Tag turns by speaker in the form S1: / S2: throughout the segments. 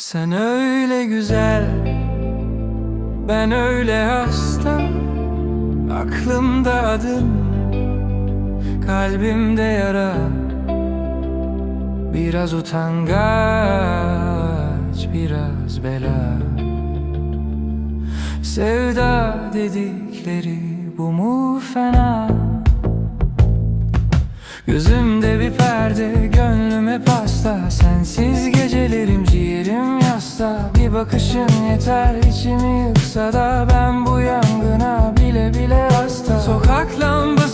S1: Sen öyle güzel Ben öyle hasta. Aklımda adın Kalbimde yara. Biraz utangaç Biraz bela. Sevda dedikleri bu mu fena? Gözümde bir perde, gönlüme pasta Sensiz gecelerim, ciğerim yasta. Bir bakışın yeter, içimi yıksa da Ben bu yangına bile bile hasta. Sokak lambası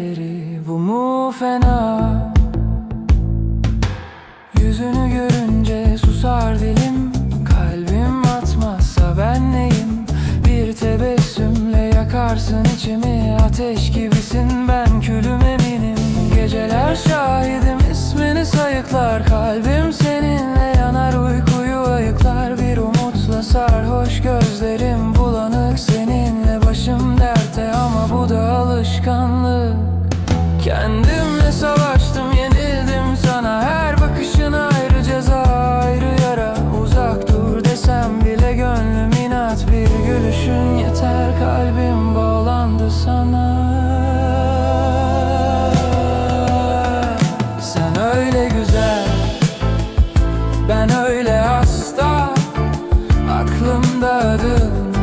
S1: dedikleri Bu mu fena? Yüzünü görünce susar dilim Kalbim atmazsa ben neyim? Bir tebessümle yakarsın içimi Ateş gibisin ben külüm eminim. Geceler şahidim ismini sayıklar Kalbim Savaştım yenildim sana. Her bakışın ayrı ceza ayrı yara Uzak dur desem bile gönlüm inat. Bir gülüşün yeter kalbim bağlandı sana. Sen öyle güzel Ben öyle hasta. Aklımda adın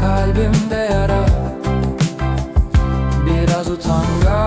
S1: Kalbimde yara. Biraz utangaç.